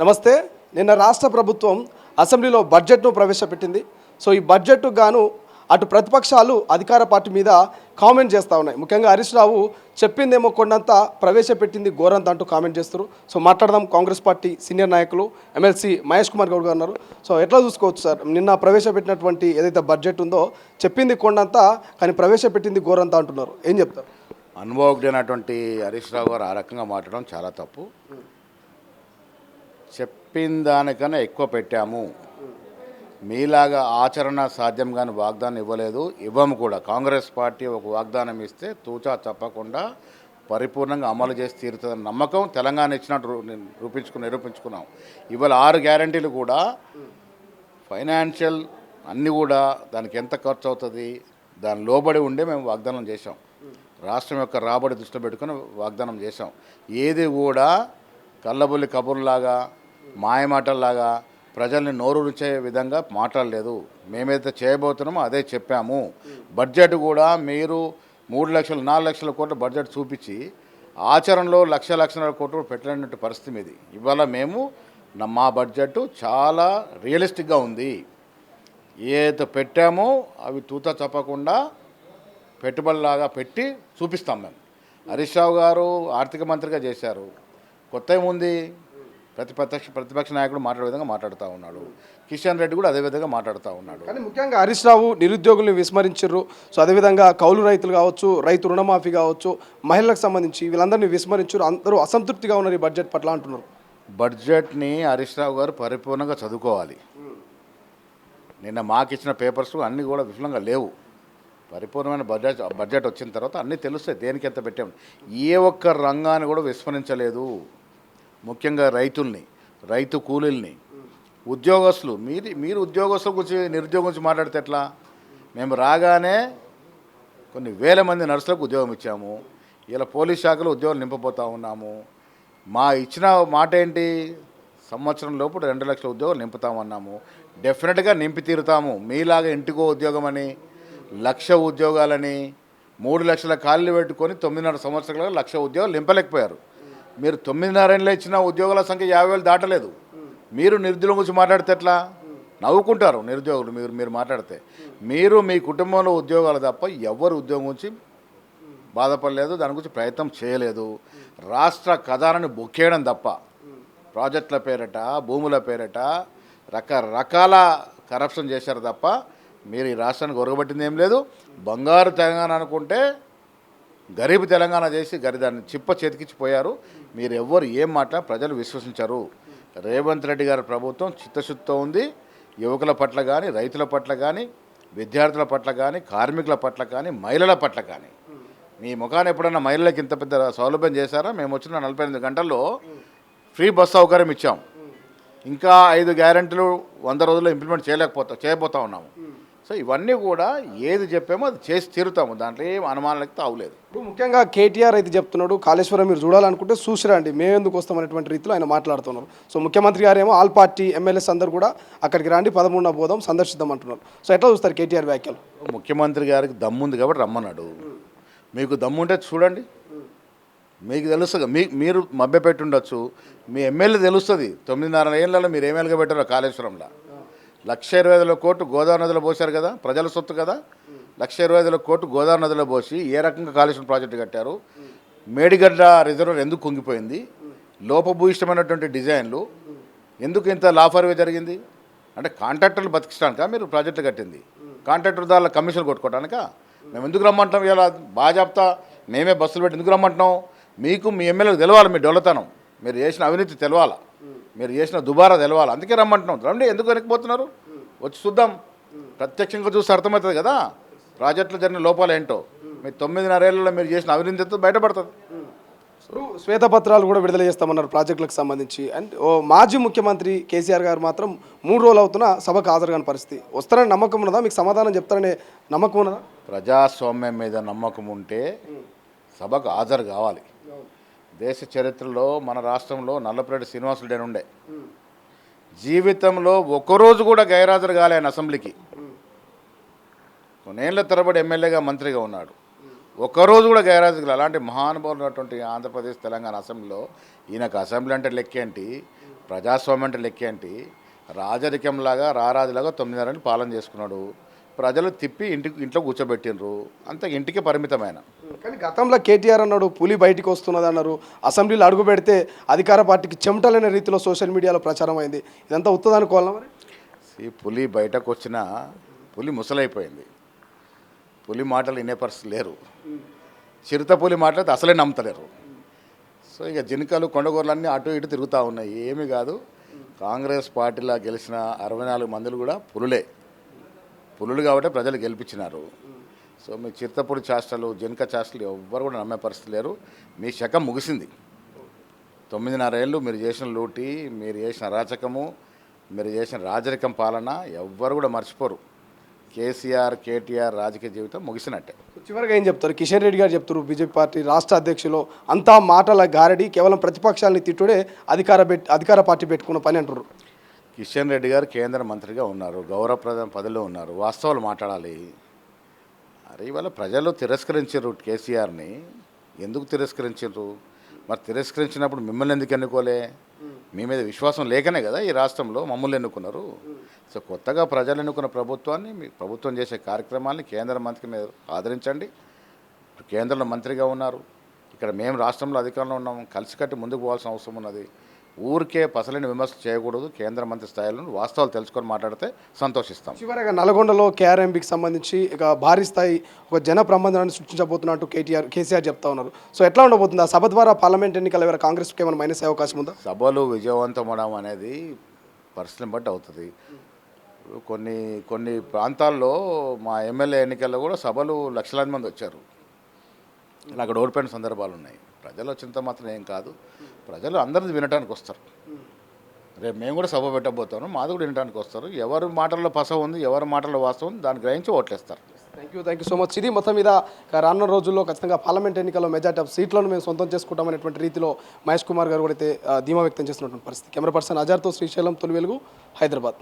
నమస్తే నిన్న రాష్ట్ర ప్రభుత్వం అసెంబ్లీలో బడ్జెట్ను ప్రవేశపెట్టింది. సో ఈ బడ్జెట్కు గాను అటు ప్రతిపక్షాలు అధికార పార్టీ మీద కామెంట్ చేస్తూ ఉన్నాయి. ముఖ్యంగా హరీష్ రావు చెప్పిందేమో కొండంత ప్రవేశపెట్టింది ఘోరంత అంటూ కామెంట్ చేస్తారు. సో మాట్లాడదాం కాంగ్రెస్ పార్టీ సీనియర్ నాయకులు ఎమ్మెల్సీ మహేష్ కుమార్ గౌడ్ గారు ఉన్నారు. సో ఎట్లా చూసుకోవచ్చు సార్? నిన్న ప్రవేశపెట్టినటువంటి ఏదైతే బడ్జెట్ ఉందో చెప్పింది కొండంత కానీ ప్రవేశపెట్టింది ఘోరంత అంటున్నారు. ఏం చెప్తారు? అనుభవజ్ఞైనటువంటి హరీష్ రావు గారు ఆ రకంగా మాట్లాడడం చాలా తప్పు. చెప్పిన దానికన్నా ఎక్కువ పెట్టాము. మీలాగా ఆచరణ సాధ్యం కానీ వాగ్దానం ఇవ్వలేదు. ఇవ్వము కూడా. కాంగ్రెస్ పార్టీ ఒక వాగ్దానం ఇస్తే తూచా తప్పకుండా పరిపూర్ణంగా అమలు చేసి తీరుతుందని నమ్మకం. తెలంగాణ ఇచ్చినట్టు రూపించుకు రూపించుకుని నిరూపించుకున్నాం. ఇవాళ ఆరు గ్యారంటీలు కూడా ఫైనాన్షియల్ అన్నీ కూడా దానికి ఎంత ఖర్చు అవుతుంది దాని లోబడి ఉండే మేము వాగ్దానం చేసాం రాష్ట్రం యొక్క రాబడి దృష్టిలో పెట్టుకుని వాగ్దానం చేసాం ఏది కూడా కళ్ళబుల్లి కబుర్లాగా మాయమాటల్లాగా ప్రజల్ని నోరుచే విధంగా మాట్లాడలేదు. మేమైతే చేయబోతున్నామో అదే చెప్పాము. బడ్జెట్ కూడా మీరు మూడు లక్షలు నాలుగు లక్షల కోట్ల బడ్జెట్ చూపించి ఆచరణలో లక్ష లక్షల కోట్లు పెట్టలేనట్టు పరిస్థితి మీది. ఇవాళ మేము మా బడ్జెట్ చాలా రియలిస్టిక్గా ఉంది. ఏదైతే పెట్టామో అవి తూత చెప్పకుండా పెట్టుబడిలాగా పెట్టి చూపిస్తాం మేము. హరీష్ రావు గారు ఆర్థిక మంత్రిగా చేశారు. కొత్త ఏముంది? ప్రతిపక్ష ప్రతిపక్ష నాయకుడు మాట్లాడే విధంగా మాట్లాడుతూ ఉన్నాడు. కిషన్ రెడ్డి కూడా అదే విధంగా మాట్లాడుతూ ఉన్నాడు. కానీ ముఖ్యంగా హరీష్ రావు నిరుద్యోగుల్ని విస్మరించారు సో అదేవిధంగా కౌలు రైతులు కావచ్చు రైతు రుణమాఫీ కావచ్చు మహిళలకు సంబంధించి వీళ్ళందరినీ విస్మరించారు అందరూ అసంతృప్తిగా ఉన్నారు ఈ బడ్జెట్ పట్ల అంటున్నారు. బడ్జెట్ని హరీష్ రావు గారు పరిపూర్ణంగా చదువుకోవాలి. నిన్న మాకు ఇచ్చిన పేపర్స్ అన్నీ కూడా విఫలంగా లేవు. పరిపూర్ణమైన బడ్జెట్ బడ్జెట్ వచ్చిన తర్వాత అన్నీ తెలుస్తాయి. దేనికి ఎంత పెట్టాం ఏ ఒక్క రంగాన్ని కూడా విస్మరించలేదు. ముఖ్యంగా రైతుల్ని రైతు కూలీల్ని ఉద్యోగస్తులు. మీరు మీరు ఉద్యోగస్తుల గురించి నిరుద్యోగం గురించి మాట్లాడితే ఎట్లా? మేము రాగానే కొన్ని వేల మంది నర్సులకు ఉద్యోగం ఇచ్చాము. ఇలా పోలీస్ శాఖలో ఉద్యోగాలు నింపబోతూ ఉన్నాము. మా ఇచ్చిన మాట ఏంటి సంవత్సరం లోపు రెండు లక్షల ఉద్యోగాలు నింపుతామన్నాము డెఫినెట్గా నింపి తీరుతాము. మీలాగా ఇంటికో ఉద్యోగం అని లక్ష ఉద్యోగాలని మూడు లక్షల ఖాళీలు పెట్టుకొని తొమ్మిదిన్నర సంవత్సరాలుగా లక్ష ఉద్యోగాలు నింపలేకపోయారు. మీరు తొమ్మిదిన్నరేళ్ళు ఇచ్చిన ఉద్యోగాల సంఖ్య యాభై వేలు దాటలేదు. మీరు నిరుద్యోగం గురించి మాట్లాడితే ఎట్లా? నవ్వుకుంటారు నిరుద్యోగులు మీరు మీరు మాట్లాడితే. మీరు మీ కుటుంబంలో ఉద్యోగాలు తప్ప ఎవరు ఉద్యోగం గురించి బాధపడలేదు దాని గురించి ప్రయత్నం చేయలేదు. రాష్ట్ర ఖజానాన్ని బొక్కేయడం తప్ప. ప్రాజెక్టుల పేరట భూముల పేరట రకరకాల కరప్షన్ చేశారు తప్ప మీరు ఈ రాష్ట్రానికి ఒరగబట్టింది ఏం లేదు. బంగారు తెలంగాణ అనుకుంటే గరీబ్ తెలంగాణ చేసి గరిదాన్ని చిప్ప చేతికిచ్చిపోయారు. మీరు ఎవ్వరు ఏం మాట ప్రజలు విశ్వసించరు. రేవంత్ రెడ్డి గారి ప్రభుత్వం చిత్తశుద్ధితో ఉంది. యువకుల పట్ల కానీ రైతుల పట్ల కానీ విద్యార్థుల పట్ల కానీ కార్మికుల పట్ల కానీ మహిళల పట్ల కానీ మీ ముఖాన్ని ఎప్పుడన్నా మహిళలకు ఇంత పెద్ద సౌలభ్యం చేశారా? మేము వచ్చిన నలభై ఎనిమిది గంటల్లో ఫ్రీ బస్ సౌకర్యం ఇచ్చాం. ఇంకా ఐదు గ్యారెంటీలు వంద రోజుల్లో ఇంప్లిమెంట్ చేయలేకపోతా చేయబోతా ఉన్నాము. సో ఇవన్నీ కూడా ఏది చెప్పామో అది చేసి తీరుతాము. దాంట్లో ఏం అనుమానాలకు తావులేదు ఇప్పుడు ముఖ్యంగా కేటీఆర్ అయితే చెప్తున్నాడు కాళేశ్వరం మీరు చూడాలనుకుంటే చూసిరండి మేము ఎందుకు వస్తాం అనేటువంటి రీతిలో ఆయన మాట్లాడుతున్నారు. సో ముఖ్యమంత్రి గారు ఏమో ఆల్ పార్టీ ఎమ్మెల్యేస్ అందరూ కూడా అక్కడికి రండి పదమూడున పోదాం సందర్శిద్దాం అంటున్నారు. సో ఎట్లా చూస్తారు కేటీఆర్ వ్యాఖ్యలు? ముఖ్యమంత్రి గారికి దమ్ముంది కాబట్టి రమ్మన్నాడు. మీకు దమ్ముంటే చూడండి. మీకు తెలుస్తుంది మీ మీరు మభ్యపెట్టి ఉండొచ్చు మీ ఎమ్మెల్యే తెలుస్తుంది. తొమ్మిదిన్నర ఏళ్ళలో మీరు ఏమేలుగా పెట్టారో కాళేశ్వరంలో. లక్ష ఇరవై ఐదుల కోట్లు గోదావరి నదిలో పోశారు కదా ప్రజల సొత్తు కదా. లక్ష ఇరవై ఐదుల కోట్లు గోదావరి నదిలో పోసి ఏ రకంగా కాలుష్యం ప్రాజెక్టు కట్టారు? మేడిగడ్డ రిజర్వర్ ఎందుకు కుంగిపోయింది? లోపభూయిష్టమైనటువంటి డిజైన్లు ఎందుకు ఇంత లాఫర్వే జరిగింది? అంటే కాంట్రాక్టర్లు బతికించడానికా మీరు ప్రాజెక్టులు కట్టింది? కాంట్రాక్టర్ ద్వారా కమిషన్ కొట్టుకోవటానిక మేము ఎందుకు రమ్మంటాం ఇలా బాగా మేమే బస్సులు పెట్టి ఎందుకు రమ్మంటున్నాం? మీకు మీ ఎమ్మెల్యేలకు తెలవాలి మీ డొల్లతనం. మీరు చేసిన అవినీతి తెలవాలా? మీరు చేసిన దుబారా తెలవాలి. అందుకే రమ్మంటున్నాం. రండి ఎందుకు వెనక్కిపోతున్నారు? వచ్చి చూద్దాం. ప్రత్యక్షంగా చూస్తే అర్థమవుతుంది కదా. ప్రాజెక్టులో జరిగిన లోపాలు ఏంటో. మీ తొమ్మిదిన్నరేళ్ళలో మీరు చేసిన అవినీతి ఎంతో బయటపడుతుంది. శ్వేతపత్రాలు కూడా విడుదల చేస్తామన్నారు ప్రాజెక్టులకు సంబంధించి. అండ్ ఓ మాజీ ముఖ్యమంత్రి కేసీఆర్ గారు మాత్రం మూడు రోజులు అవుతున్నా సభకు హాజరు కాని పరిస్థితి. వస్తారని నమ్మకం ఉన్నదా? మీకు సమాధానం చెప్తారనే నమ్మకం ఉన్నదా? ప్రజాస్వామ్యం మీద నమ్మకం ఉంటే సభకు హాజరు కావాలి. దేశ చరిత్రలో మన రాష్ట్రంలో నల్లపరెడ్డి శ్రీనివాసులు డేని ఉండే. జీవితంలో ఒక్కరోజు కూడా గైరాజరు కాలే ఆయన అసెంబ్లీకి. కొన్నేళ్ళ తరబడి ఎమ్మెల్యేగా మంత్రిగా ఉన్నాడు. ఒక్కరోజు కూడా గైరాజులు అలాంటి మహానుభావులు ఉన్నటువంటి ఆంధ్రప్రదేశ్ తెలంగాణ అసెంబ్లీలో ఈయనకు అసెంబ్లీ అంటే లెక్కేంటి ప్రజాస్వామ్యం అంటే లెక్కేంటి రాజరికంలాగా రారాజులాగా తొమ్మిదిన్నరని పాలన చేసుకున్నాడు. ప్రజలు తిప్పి ఇంటికి ఇంట్లో కూర్చోబెట్టిండ్రు. అంత ఇంటికి పరిమితమైన. కానీ గతంలో కేటీఆర్ అన్నాడు పులి బయటికి వస్తున్నది అన్నారు. అసెంబ్లీలో అడుగు పెడితే అధికార పార్టీకి చెమటలనే రీతిలో సోషల్ మీడియాలో ప్రచారం అయింది. ఇదంతా ఉత్తది అనుకోవాలా మరి? ఈ పులి బయటకు వచ్చిన పులి ముసలైపోయింది. పులి మాటలు వినే పరిస్థితి లేరు. చిరుత పులి మాటలు అసలే నమ్ముతలేరు. సో ఇక జినకలు కొండగోర్లన్నీ అటు ఇటు తిరుగుతూ ఉన్నాయి. ఏమీ కాదు. కాంగ్రెస్ పార్టీలో గెలిచిన అరవై నాలుగు మందులు కూడా పులులే. పులులు కాబట్టి ప్రజలు గెలిపించినారు. సో మీ చిరుతపుడి చేష్టలు జనక చేష్టలు ఎవ్వరు కూడా నమ్మే పరిస్థితి లేరు. మీ శకం ముగిసింది. తొమ్మిదిన్నర ఏళ్ళు మీరు చేసిన లూటి మీరు చేసిన అరాచకము మీరు చేసిన రాజరికం పాలన ఎవ్వరు కూడా మర్చిపోరు. కేసీఆర్ కేటీఆర్ రాజకీయ జీవితం ముగిసినట్టే. చివరిగా ఏం చెప్తారు? కిషన్ రెడ్డి గారు చెప్తారు బీజేపీ పార్టీ రాష్ట్ర అధ్యక్షులు అంతా మాటల గారడి కేవలం ప్రతిపక్షాలని తిట్టుడే అధికార అధికార పార్టీ పెట్టుకున్న పని అంటారు కిషన్ రెడ్డి గారు కేంద్ర మంత్రిగా ఉన్నారు గౌరవప్రదం పదవిలో ఉన్నారు. వాస్తవాలు మాట్లాడాలి. అరే ఇవాళ ప్రజలు తిరస్కరించారు కేసీఆర్ని. ఎందుకు తిరస్కరించారు మరి తిరస్కరించినప్పుడు మిమ్మల్ని ఎందుకు ఎన్నుకోలే? మీ మీద విశ్వాసం లేకనే కదా ఈ రాష్ట్రంలో మమ్మల్ని ఎన్నుకున్నారు. సో కొత్తగా ప్రజలు ఎన్నుకున్న ప్రభుత్వాన్ని మీ ప్రభుత్వం చేసే కార్యక్రమాల్ని కేంద్ర మంత్రి మీద ఆదరించండి. కేంద్రంలో మంత్రిగా ఉన్నారు. ఇక్కడ మేము రాష్ట్రంలో అధికారంలో ఉన్నాము కలిసికట్టి ముందుకు పోవాల్సిన అవసరం ఉన్నది. ఊరికే పసలేని విమర్శలు చేయకూడదు కేంద్ర మంత్రి స్థాయిలో వాస్తవాలు తెలుసుకొని మాట్లాడితే సంతోషిస్తాం. చివరగా నల్గొండలో కేఆర్ఎంబికి సంబంధించి ఇక భారీ స్థాయి ఒక జన ప్రబంధనాన్ని సృష్టించబోతున్నట్టు కేటీఆర్ కేసీఆర్ చెప్తా ఉన్నారు. సో ఎట్లా ఉండబోతుంది? ఆ సభ ద్వారా పార్లమెంట్ ఎన్నికల వేళ కాంగ్రెస్కి ఏమైనా మైనస్ అయ్యే అవకాశం ఉందా? సభలు విజయవంతం అవడం అనేది పరిస్థితిని బట్టి అవుతుంది. కొన్ని కొన్ని ప్రాంతాల్లో మా ఎమ్మెల్యే ఎన్నికల్లో కూడా సభలు లక్షలాది మంది వచ్చారు. అక్కడ ఓడిపోయిన సందర్భాలు ఉన్నాయి. ప్రజలు వచ్చినంత మాత్రం ఏం కాదు. ప్రజలు అందరిది వినటానికి వస్తారు. రేపు మేము కూడా సభ పెట్టబోతాము మాది కూడా వినడానికి వస్తారు. ఎవరి మాటల్లో పస ఉంది ఎవరి మాటల్లో వాస్తవం ఉంది దాన్ని గ్రహించి ఓట్లేస్తారు. Thank you thank you so much ఇది మొత్తం మీద రానున్న రోజుల్లో ఖచ్చితంగా పార్లమెంట్ ఎన్నికల్లో మెజార్టీ ఆఫ్ సీట్లను మేము సొంతం చేసుకుంటామనేటువంటి రీతిలో మహేష్ కుమార్ గారు కూడా అయితే ధీమా వ్యక్తం చేసినటువంటి పరిస్థితి. కెమెరా పర్సన్ అజార్తో శ్రీశైలం తొలి వెలుగు హైదరాబాద్.